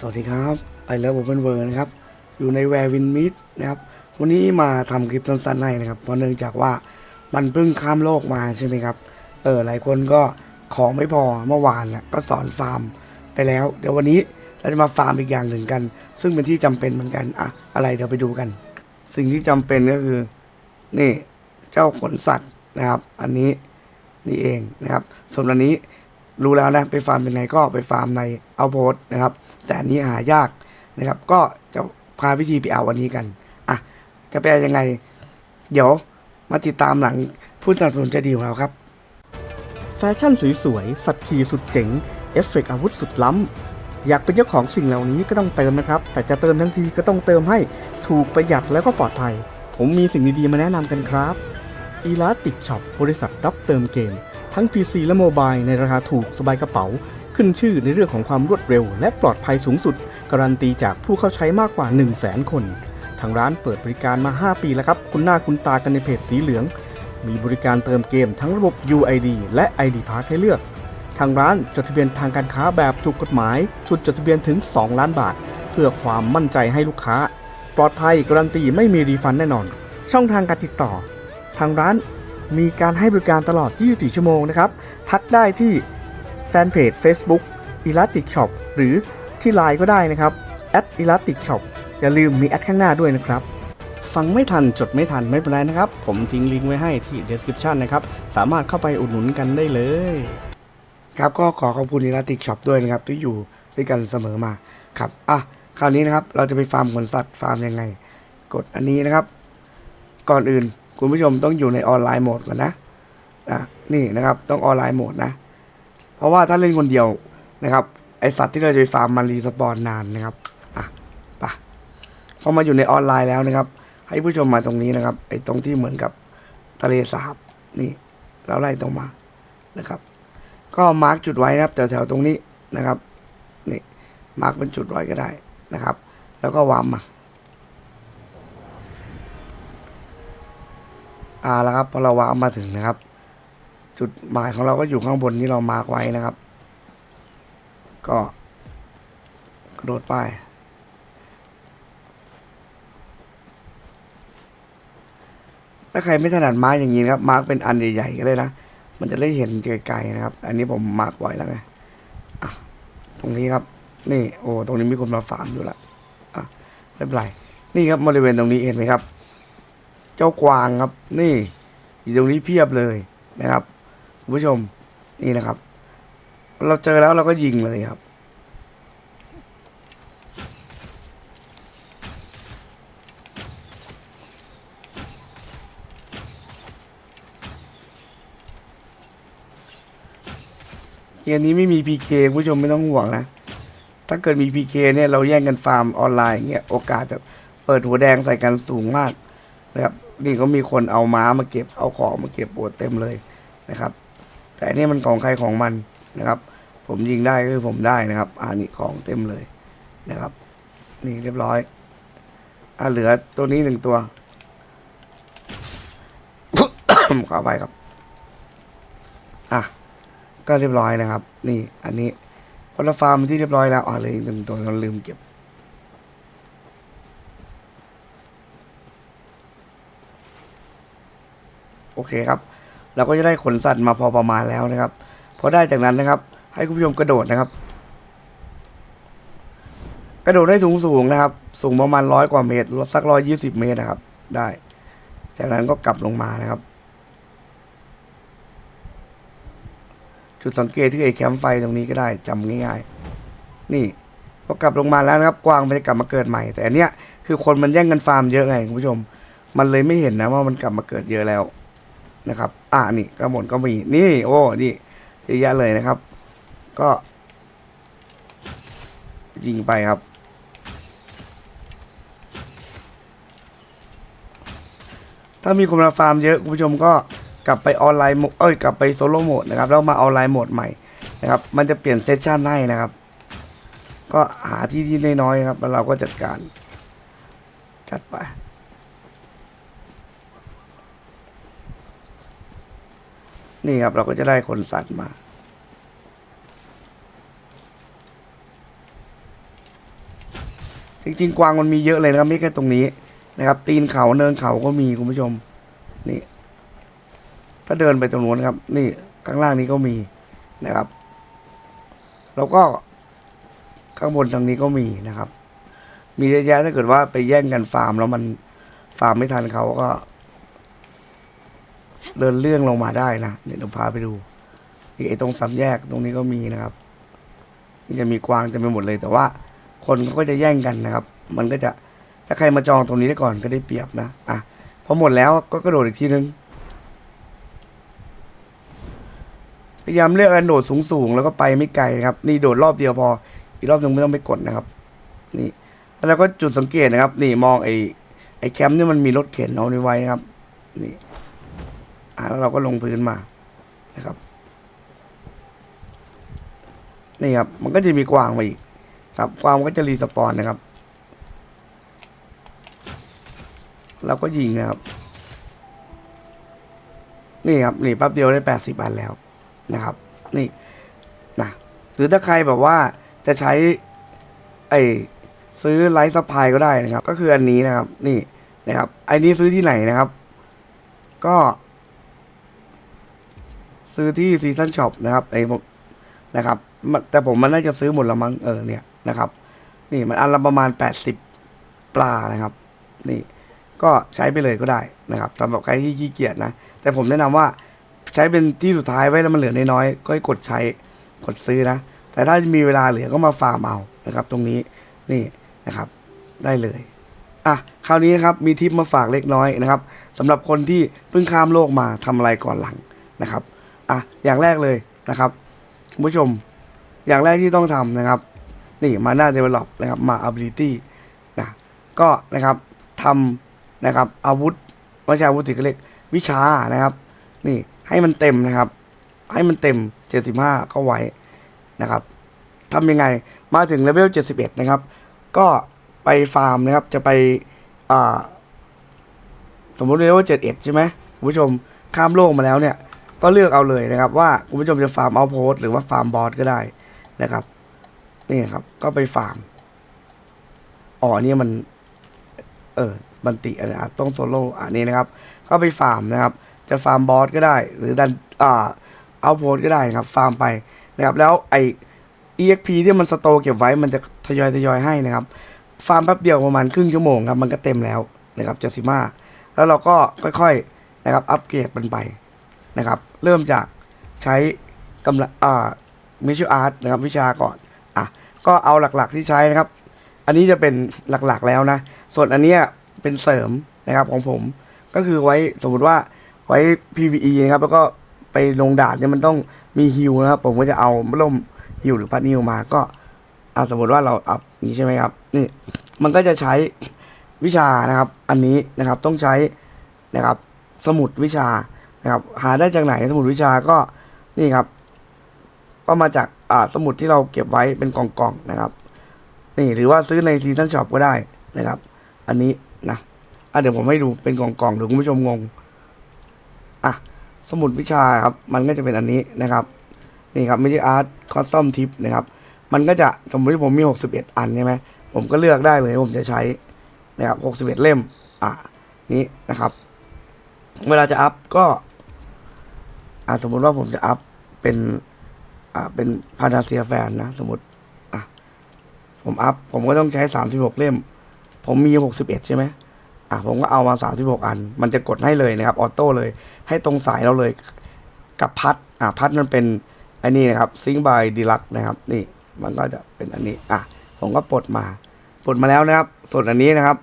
สวัสดีครับไอเลิฟโอเ n นเวิร์นะครับ อยู่ในแวร์วินมิดนะครับ วันนี้มาทำคลิปสั้นๆให้นะครับ เพราะเนื่องจากว่ามันเพิ่งข้ามโลกมาใช่ไหมครับ เออหลายคนก็ของไม่พอเมื่อวานนะก็สอนฟาร์มไปแล้ว เดี๋ยววันนี้เราจะมาฟาร์มอีกอย่างหนึ่งกัน ซึ่งเป็นที่จำเป็นเหมือนกันอะอะไรเดี๋ยวไปดูกัน สิ่งที่จำเป็นก็คือ นี่เจ้าขนสัตว์นะครับ อันนี้นี่เองนะครับ ส่วนอันนี้ รู้แล้วนะไปฟาร์มเป็นไงก็ไปฟาร์มในเอาโพสนะครับ แต่อันนี้หายากนะครับ ก็จะพาวิธีไปเอาวันนี้กันอะจะไปเอายังไง เดี๋ยวมาติดตามหลังผู้สนับสนุนจะดีของเราครับ แฟชั่นสวยๆ สัตว์ขี่สุดเจ๋ง เอฟเฟกต์อาวุธสุดล้ำ อยากเป็นเจ้าของสิ่งเหล่านี้ก็ต้องเติมนะครับ แต่จะเติมทั้งทีก็ต้องเติมให้ถูกประหยัดแล้วก็ปลอดภัย ผมมีสิ่งดีๆมาแนะนำกันครับ e l a s t i c Shop บริษัทรับเติมเกม ทั้ง PC และโมบายในราคาถูกสบายกระเป๋า ขึ้นชื่อในเรื่องของความรวดเร็ว และปลอดภัยสูงสุด การันตีจากผู้เข้าใช้มากกว่า 1 0 0 0 0แสนคน ทางร้านเปิดบริการมา 5 ปีแล้วครับ คุณหน้าคุณตากันในเพจสีเหลือง มีบริการเติมเกมทั้งระบบ UID และ ID Pass ให้เลือก ทางร้านจดทะเบียนทางการค้าแบบถูกกฎหมายทุนจดทะเบียนถึง 2 ล้านบาท เพื่อความมั่นใจให้ลูกค้า ปลอดภัยการันตีไม่มีรีฟันแน่นอน ช่องทางการติดต่อ ทางร้าน มีการให้บริการตลอด 24 ชั่วโมงนะครับ ทักได้ที่แฟนเพจ Facebook Elastic Shop หรือที่ไลน์ก็ได้นะครับ @elastic shop อย่าลืมมีแอดข้างหน้าด้วยนะครับ ฟังไม่ทันจดไม่ทันไม่เป็นไรนะครับ ผมทิ้งลิงก์ไว้ให้ที่ description นะครับ สามารถเข้าไปอุดหนุนกันได้เลย ครับก็ขอขอบคุณนิราติกช็อปด้วยนะครับ ที่อยู่ด้วยกันเสมอมาครับอะคราวนี้นะครับเราจะไปฟาร์มขนสัตว์ฟาร์มยังไง กดอันนี้นะครับ ก่อนอื่น คุณผู้ชมต้องอยู่ในออนไลน์โหมดก่อนนะอะนี่นะครับต้องออนไลน์โหมดนะ เพราะว่าถ้าเล่นคนเดียวนะครับไอสัตว์ที่เราจะไปฟาร์มมันรีสปอนนานนะครับอะไปะพอมาอยู่ในออนไลน์แล้วนะครับ ให้ผู้ชมมาตรงนี้นะครับ ไอตรงที่เหมือนกับทะเลสาบนี่ เราไล่ตรงมานะครับ ก็มาร์กจุดไว้นะครับแถวๆตรงนี้นะครับนี่มาร์กเป็นจุดไว้ก็ได้นะครับ แล้วก็วางมา อ่าแล้วครับพอเราวางมาถึงนะครับ จุดหมายของเราก็อยู่ข้างบนที่เรามาร์กไว้นะครับ ก็กระโดดไปถ้าใครไม่ถนัดมาร์กอย่างนี้นะครับ มาร์กเป็นอันใหญ่ๆก็ได้นะ มันจะได้เห็นไกลๆนะครับ อันนี้ผมมาร์กไว้แล้วไงตรงนี้ครับ นี่โอ้ตรงนี้มีคนมาฟาร์มอยู่ละอะไม่เป็นไรนี่ครับบริเวณตรงนี้เห็นไหมครับ เจ้ากวางครับ นี่ อยู่ตรงนี้เพียบเลยนะครับคุณผู้ชมนี่นะครับ เราเจอแล้วเราก็ยิงเลยครับ เกมนี้ไม่มี PK คุณผู้ชมไม่ต้องห่วงนะ ถ้าเกิดมี PK เนี่ยเราแย่งกันฟาร์มออนไลน์อย่างเงี้ยโอกาสจะเปิดหัวแดงใส่กันสูงมากนะครับ นี่ก็มีคนเอาม้ามาเก็บเอาของมาเก็บปวดเต็มเลยนะครับ แต่อันนี่มันของใครของมันนะครับ ผมยิงได้ก็คือผมได้นะครับอ่านี่ของเต็มเลยนะครับ นี่เรียบร้อยอ่าเหลือตัวนี้หนึ่งตัวขอไปครับ อะ ก็เรียบร้อยนะครับ นี่ อันนี้พอเราฟาร์มที่เรียบร้อยแล้ว อ่าเลยอีกหนึ่งตัวเราลืมเก็บ โอเคครับ เราก็จะได้ขนสัตว์มาพอประมาณแล้วนะครับพอได้จากนั้นนะครับ ให้คุณผู้ชมกระโดดนะครับ กระโดดได้สูงสูงนะครับ สูงประมาณร้อยกว่าเมตรสักร้อยยี่สิบเมตรนะครับ ได้ จากนั้นก็กลับลงมานะครับ จุดสังเกตที่ไอ้แคมป์ไฟตรงนี้ก็ได้จำง่ายๆ นี่พอกลับลงมาแล้วนะครับกวางมันจะกลับมาเกิดใหม่ แต่อันเนี้ยคือคนมันแย่งกันฟาร์มเยอะไงคุณผู้ชม มันเลยไม่เห็นนะว่ามันกลับมาเกิดเยอะแล้ว นะครับ อ่านี่กระหมดก็มี นี่ โอ้นี่เยอะแยะเลยนะครับ ก็ยิงไปครับ ถ้ามีคนมาฟาร์มเยอะคุณผู้ชมก็กลับไปออนไลน์โหมดเอ้ยกลับไปโซโล่โหมดนะครับแล้วมาออนไลน์โหมดใหม่นะครับ มันจะเปลี่ยนเซสชันให้นะครับ ก็หาที่ที่น้อยๆครับ แล้วเราก็จัดการ จัดไป นี่ครับเราก็จะได้คนสัตว์มาจริงๆกวางมันมีเยอะเลยนะครับไม่แค่ตรงนี้นะครับ ตีนเขาเนินเขาก็มีคุณผู้ชม นี่ ถ้าเดินไปตรงนู้นครับ นี่ข้างล่างนี้ก็มีนะครับ แล้วก็ข้างบนทางนี้ก็มีนะครับ มีเยอะแยะถ้าเกิดว่าไปแย่งกันฟาร์มแล้วมันฟาร์มไม่ทันเขาก็ เดินเรื่องลงมาได้นะเดี๋ยวเราพาไปดูนี่ไอ้ตรงสามแยกตรงนี้ก็มีนะครับนี่จะมีกวางเต็มไปหมดเลย แต่ว่าคนก็จะแย่งกันนะครับ มันก็จะถ้าใครมาจองตรงนี้ได้ก่อนก็ได้เปรียบนะอะพอหมดแล้วก็กระโดดอีกทีนึงพยายามเลือกอันโดดสูงๆแล้วก็ไปไม่ไกลนะครับ นี่โดดรอบเดียวพอ อีกรอบนึงไม่ต้องไปกดนะครับ นี่แล้วก็จุดสังเกตนะครับ นี่มองไอ้ไอ้แคมป์เนี่ยมันมีรถเข็นเอาไว้นะครับ นี่ แล้วเราก็ลงพื้นมานะครับ นี่ครับ มันก็จะมีกวางมาอีก ครับกวางก็จะรีสปอนนะครับ เราก็ยิงนะครับ นี่ครับนี่แป๊บเดียวได้แปดสิบอันแล้วนะครับ นี่นะหรือถ้าใครแบบว่าจะใช้ ไอ้ซื้อไลท์ซัพพลายก็ได้นะครับ ก็คืออันนี้นะครับ นี่นะครับไอ้นี้ซื้อที่ไหนนะครับ ก็ ซื้อที่ซีซันช็อปนะครับไอ้ผมนะครับแต่ผมมันน่าจะซื้อหมดละมั้งเออเนี่ยนะครับ นี่มันอันละประมาณแปดสิบปลานะครับ นี่ก็ใช้ไปเลยก็ได้นะครับสำหรับใครที่ขี้เกียจนะ แต่ผมแนะนำว่าใช้เป็นที่สุดท้ายไว้แล้วมันเหลือน้อยๆก็ให้กดใช้กดซื้อนะ แต่ถ้ามีเวลาเหลือก็มาฟาร์มเอานะครับ ตรงนี้นี่นะครับได้เลยอะคราวนี้นะครับมีทิปมาฝากเล็กน้อยนะครับสำหรับคนที่เพิ่งข้ามโลกมาทำอะไรก่อนหลังนะครับ อะอย่างแรกเลยนะครับคุณผู้ชมอย่างแรกที่ต้องทำนะครับ นี่มาหน้า develop นะครับมา ability นะก็นะครับทำนะครับอาวุธไม่ใช่อาวุธสิก็เรียกวิชานะครับ นี่ให้มันเต็มนะครับ ให้มันเต็ม 75เข้าไว้นะครับทำยังไงมาถึงเลเวล 71 นะครับ ก็ไปฟาร์มนะครับจะไปอ่าสมมติเลเวล 71 ใช่ไหมคุณผู้ชมข้ามโลกมาแล้วเนี่ย ก็เลือกเอาเลยนะครับ ว่าคุณผู้ชมจะฟาร์มเอาโพสหรือว่าฟาร์มบอสก็ได้นะครับนี่ครับ ก็ไปฟาร์มอ๋อเนี่ยมัน เออบันติอะไรอะต้องโซโล่อันนี้นะครับ ก็ไปฟาร์มนะครับ จะฟาร์มบอสก็ได้ หรือดันอ่าเอาโพสก็ได้นะครับ ฟาร์มไปนะครับ แล้วไอ EXP ที่มันสโตเก็บไว้มันจะทยอยทยอยให้นะครับ ฟาร์มแป๊บเดียวประมาณครึ่งชั่วโมงครับ มันก็เต็มแล้วนะครับจะสิมาแล้วเราก็ค่อยๆนะครับ อัปเกรดมันไป นะครับ เริ่มจากใช้กำลังอ่ามิชอาร์ตนะครับวิชาก่อนอะก็เอาหลักๆที่ใช้นะครับ อันนี้จะเป็นหลักๆแล้วนะ ส่วนอันเนี้ยเป็นเสริมนะครับของผมก็คือไว้สมมุติว่าไว้ PVE นะครับแล้วก็ไปลงดานเนี่ยมันต้องมีฮิวนะครับ ผมก็จะเอาล่มฮิวหรือพัดฮิวมาก็อ่าสมมติว่าเราอัพนี้ใช่ไหมครับนี่มันก็จะใช้วิชานะครับ อันนี้นะครับต้องใช้นะครับ สมุดวิชา นะครับหาได้จากไหนสมุดวิชาก็นี่ครับ ก็มาจากอ่าสมุดที่เราเก็บไว้เป็นกล่องๆนะครับ นี่หรือว่าซื้อในซีซันช็อปก็ได้นะครับ อันนี้นะอะเดี๋ยวผมให้ดูเป็นกล่องๆเดี๋ยวคุณผู้ชมงงอะสมุดวิชาครับ มันก็จะเป็นอันนี้นะครับ นี่ครับไม่ใช่อาร์ตคอสตอมทิปนะครับ มันก็จะสมมติผมมี 61 อันใช่ไหมผมก็เลือกได้เลยผมจะใช้นะครับ 61 เล่ม อะนี้นะครับ เวลาจะอัพก็ อะสมมุติว่าผมจะอัพเป็นอ่าเป็นพานาเซียแฟนนะสมมติอะผมอัพผมก็ต้องใช้36เล่ม ผมมี61ใช่ไหมอะผมก็เอามา36อัน มันจะกดให้เลยนะครับออโต้เลย ให้ตรงสายเราเลยกับพัดอะพัดมันเป็นอันนี้นะครับซิงบายดีลักนะครับนี่มันก็จะเป็นอันนี้อะผมก็ปลดมาปลดมาแล้วนะครับ ส่วนอันนี้นะครับ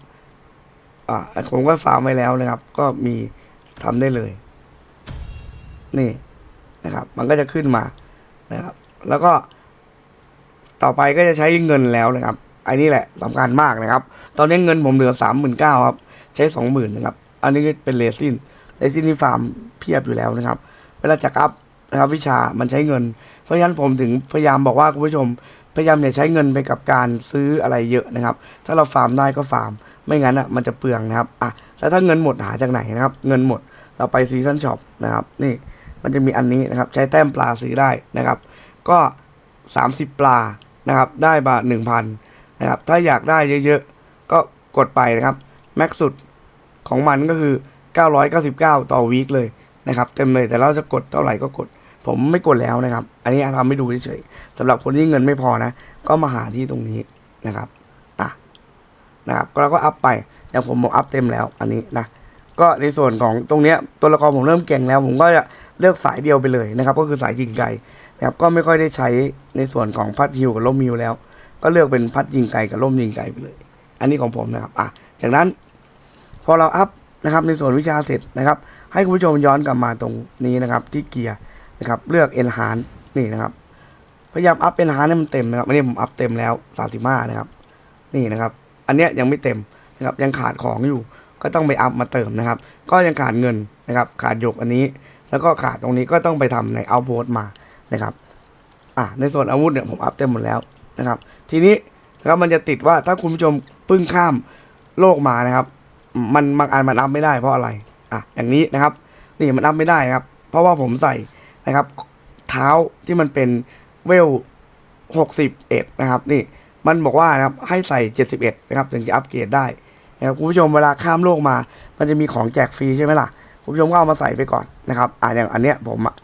อ่าผมก็ฟาร์มไว้แล้วนะครับ ก็มีทำได้เลย นี่นะครับ มันก็จะขึ้นมานะครับ แล้วก็ ต่อไปก็จะใช้เงินแล้วนะครับอันนี้แหละสำคัญมากนะครับ ตอนนี้เงินผมเหลือสามหมื่นเก้าครับ ใช้สองหมื่นนะครับ อันนี้เป็นเลซินเลซินที่ฟาร์มเพียบอยู่แล้วนะครับ เวลาจะอัพนะครับ วิชามันใช้เงิน เพราะฉะนั้นผมถึงพยายามบอกว่าคุณผู้ชมพยายามอย่าใช้เงินไปกับการซื้ออะไรเยอะนะครับ ถ้าเราฟาร์มได้ก็ฟาร์ม ไม่งั้นอะมันจะเปลืองนะครับ อะ แล้วถ้าเงินหมดหาจากไหนนะครับ เงินหมดเราไปซีซันช็อปนะครับ นี่ มันจะมีอันนี้นะครับ ใช้แต้มปลาซื้อได้นะครับ ก็ 30 ปลานะครับ ได้มา1,000นะครับ ถ้าอยากได้เยอะๆ ก็กดไปนะครับ แม็กสุดของมันก็คือ 999 ต่อวีคเลยนะครับ เต็มเลย แต่เราจะกดเท่าไหร่ก็กด ผมไม่กดแล้วนะครับ อันนี้ทำให้ดูเฉยๆสำหรับคนที่เงินไม่พอนะ ก็มาหาที่ตรงนี้นะครับอะนะครับ ก็เราก็อัพไปอย่างผมบอกอัพเต็มแล้ว อันนี้นะ ก็ในส่วนของตรงเนี้ยตัวละครผมเริ่มเก่งแล้ว ผมก็จะ เลือกสายเดียวไปเลยนะครับ ก็คือสายยิงไกลนะครับก็ไม่ค่อยได้ใช้ในส่วนของพัดฮิวกับล่มฮิวแล้ว ก็เลือกเป็นพัดยิงไกลกับล่มยิงไกลไปเลย อันนี้ของผมนะครับอะจากนั้นพอเราอัพนะครับในส่วนวิชาเสร็จนะครับ ให้คุณผู้ชมย้อนกลับมาตรงนี้นะครับ ที่เกียร์นะครับ เลือก enhance นี่นะครับ พยายามอัพ enhance ให้มันเต็มนะครับอันนี้ผมอัพเต็มแล้ว35นะครับ นี่นะครับ อันเนี้ยยังไม่เต็มนะครับยังขาดของอยู่ ก็ต้องไปอัพมาเติมนะครับ ก็ยังขาดเงินนะครับ ขาดหยกอันนี้ แล้วก็ขาดตรงนี้ก็ต้องไปทำในเอาโพสมานะครับอะในส่วนอาวุธเนี่ยผมอัพเต็มหมดแล้วนะครับ ทีนี้นะครับมันจะติดว่าถ้าคุณผู้ชมเพิ่งข้ามโลกมานะครับ มันบางอันมันอัพไม่ได้เพราะอะไรอะอย่างนี้นะครับ นี่มันอัพไม่ได้ครับ เพราะว่าผมใส่นะครับ เท้าที่มันเป็นเวลหกสิบเอ็ดนะครับ นี่มันบอกว่านะครับให้ใส่เจ็ดสิบเอ็ดนะครับถึงจะอัปเกรดได้นะครับคุณผู้ชมเวลาข้ามโลกมา มันจะมีของแจกฟรีใช่ไหมล่ะ คุณผู้ชมก็เอามาใส่ไปก่อนนะครับอ่าอย่างอันเนี้ยผมอะ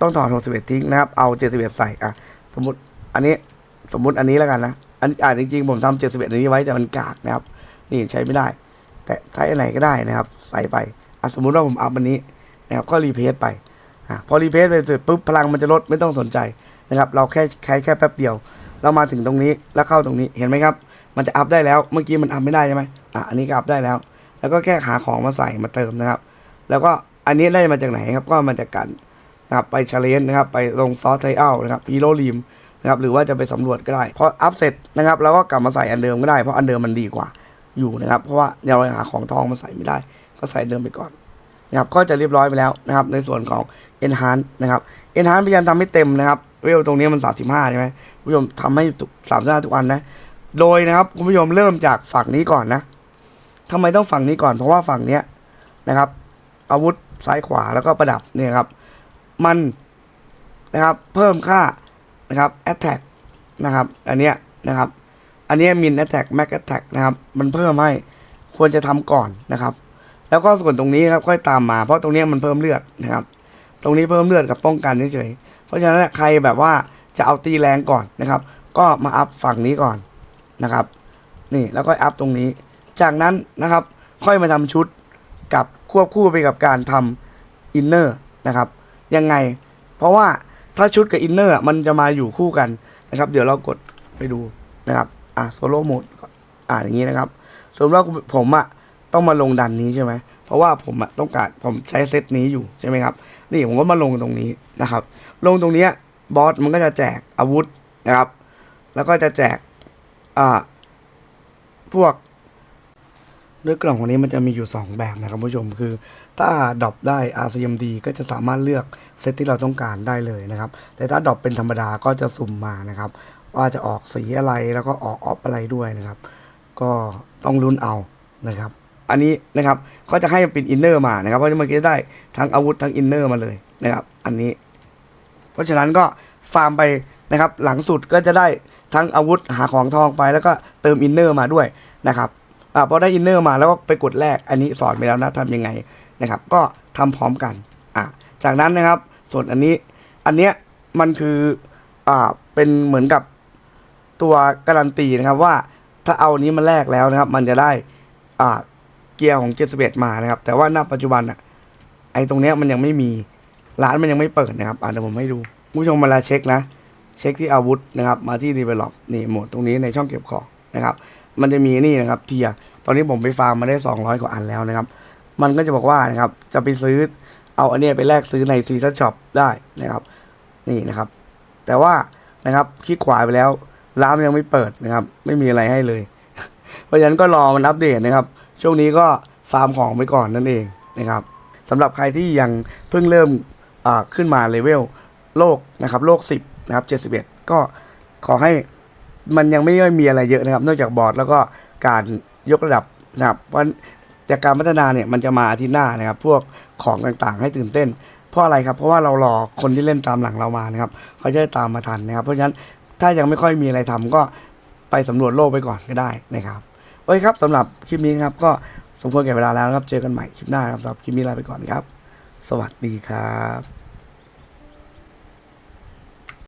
ต้องถอดหกสิบเอ็ดทิ้งนะครับ เอาเจ็ดสิบเอ็ดใส่อะสมมติอันนี้สมมุติอันนี้แล้วกันนะอันอ่าจริงๆผมทำเจ็ดสิบเอ็ดอันนี้ไว้แต่มันกากนะครับ นี่ใช้ไม่ได้ แต่ใช้อันไหนก็ได้นะครับ ใส่ไปอะสมมุติว่าผมอัพอันนี้นะครับก็รีเพสไปอะพอรีเพสไปเสร็จปุ๊บพลังมันจะลดไม่ต้องสนใจนะครับ เราแค่ใช้แค่แป๊บเดียว เรามาถึงตรงนี้แล้วเข้าตรงนี้เห็นไหมครับ มันจะอัพได้แล้วเมื่อกี้มันอัพไม่ได้ใช่ไหมอะอันนี้ก็อัพได้แล้ว แล้วก็แค่หาของมาใส่มาเติมนะครับ แล้วก็อันนี้ได้มาจากไหนครับก็มาจากการนะครับไปชาเลนจ์นะครับไปลงซอสไทอัลนะครับฮีโร่ลีมนะครับหรือว่าจะไปสำรวจก็ได้พออัพเสร็จนะครับเราก็กลับมาใส่อันเดิมก็ได้เพราะอันเดิมมันดีกว่าอยู่นะครับเพราะว่าเราหาของทองมาใส่ไม่ได้ ก็ใส่เดิมไปก่อนนะครับก็จะเรียบร้อยไปแล้วนะครับในส่วนของ enhance นะครับ enhance พยายามทำให้เต็มนะครับเวลตรงนี้มัน 35 ใช่ไหมคุณผู้ชมทำให้สามสิบห้าทุกอันนะ โดยนะครับคุณผู้ชมเริ่มจากฝั่งนี้ก่อนนะทำไมต้องฝั่งนี้ก่อนเพราะว่าฝั่งเนี้ยนะครับ อาวุธซ้ายขวาแล้วก็ประดับเนี่ยครับ มันนะครับเพิ่มค่านะครับ attack นะครับ อันเนี้ยนะครับ อันเนี้ยมิน attack max attack นะครับ มันเพิ่มให้ควรจะทำก่อนนะครับ แล้วก็ส่วนตรงนี้นะครับค่อยตามมา เพราะตรงเนี้ยมันเพิ่มเลือดนะครับ ตรงนี้เพิ่มเลือดกับป้องกันเฉยๆเพราะฉะนั้นใครแบบว่าจะเอาตีแรงก่อนนะครับ ก็มาอัพฝั่งนี้ก่อนนะครับ นี่แล้วก็อัพตรงนี้ จากนั้นนะครับค่อยมาทำชุดกับ ควบคู่ไปกับการทำอินเนอร์นะครับ ยังไง เพราะว่าถ้าชุดกับอินเนอร์มันจะมาอยู่คู่กันนะครับ เดี๋ยวเรากดไปดูนะครับ อะโซโล่โหมดอ่าอย่างนี้นะครับสมมติว่าผมอะต้องมาลงดันนี้ใช่ไหมเพราะว่าผมอะต้องการผมใช้เซตนี้อยู่ใช่ไหมครับ นี่ผมก็มาลงตรงนี้นะครับ ลงตรงเนี้ยบอสมันก็จะแจกอาวุธนะครับ แล้วก็จะแจกอ่าพวก ด้วยกล่องของนี้มันจะมีอยู่ 2 แบบนะครับผู้ชมคือ ถ้าดรอปได้ RCMD ก็จะสามารถเลือกเซตที่เราต้องการได้เลยนะครับ แต่ถ้าดรอปเป็นธรรมดาก็จะสุ่มมานะครับ ว่าจะออกสีอะไรแล้วก็ออกออฟอะไรด้วยนะครับ ก็ต้องลุ้นเอานะครับ อันนี้นะครับก็จะให้เป็นอินเนอร์มานะครับเพราะมันก็จะได้ทั้งอาวุธทั้งอินเนอร์มาเลยนะครับ อันนี้ เพราะฉะนั้นก็ฟาร์มไปนะครับ หลังสุดก็จะได้ทั้งอาวุธหาของทองไปแล้วก็เติมอินเนอร์มาด้วยนะครับ อ่าพอได้อินเนอร์มาแล้วก็ไปกดแลกอันนี้สอนไปแล้วนะทำยังไงนะครับ ก็ทำพร้อมกันอ่าจากนั้นนะครับ ส่วนอันนี้ อันเนี้ยมันคืออ่าเป็นเหมือนกับตัวการันตีนะครับว่าถ้าเอานี้มาแลกแล้วนะครับ มันจะได้อ่าเกียร์ของ71มานะครับ แต่ว่าณปัจจุบันอะไอตรงเนี้ยมันยังไม่มีร้านมันยังไม่เปิดนะครับอ่าเดี๋ยวผมให้ดูผู้ชมเวลาเช็คนะ เช็คที่อาวุธนะครับ มาที่ develop นี่โหมดตรงนี้ในช่องเก็บของ นะครับ มันจะมีนี่นะครับเทียตอนนี้ผมไปฟาร์มมาได้ 200 กว่าอันแล้วนะครับ มันก็จะบอกว่านะครับจะไปซื้อเอาอันนี้ไปแลกซื้อในซีซันช็อปได้นะครับ นี่นะครับ แต่ว่านะครับคลิกขวาไปแล้วร้านยังไม่เปิดนะครับ ไม่มีอะไรให้เลย เพราะฉะนั้นก็รอมันอัปเดตนะครับ ช่วงนี้ก็ฟาร์มของไปก่อนนั่นเองนะครับสำหรับใครที่ยังเพิ่งเริ่มขึ้นมาเลเวลโลกนะครับ โลก 10 นะครับ 71 ก็ขอให้ มันยังไม่ได้มีอะไรเยอะนะครับ นอกจากบอร์ดแล้วก็การยกระดับนะครับเพราะจากการพัฒนาเนี่ยมันจะมาอาทิตย์หน้านะครับ พวกของต่างๆ ให้ตื่นเต้น เพราะอะไรครับ เพราะว่าเรารอคนที่เล่นตามหลังเรามานะครับ เขาจะได้ตามมาทันนะครับ เพราะฉะนั้นถ้ายังไม่ค่อยมีอะไรทำก็ไปสำรวจโลกไปก่อนก็ได้นะครับโอเคครับสำหรับคลิปนี้ครับก็สมควรแก่เวลาแล้วนะครับ เจอกันใหม่คลิปหน้าครับสำหรับคลิปนี้ลาไปก่อนครับ สวัสดีครับ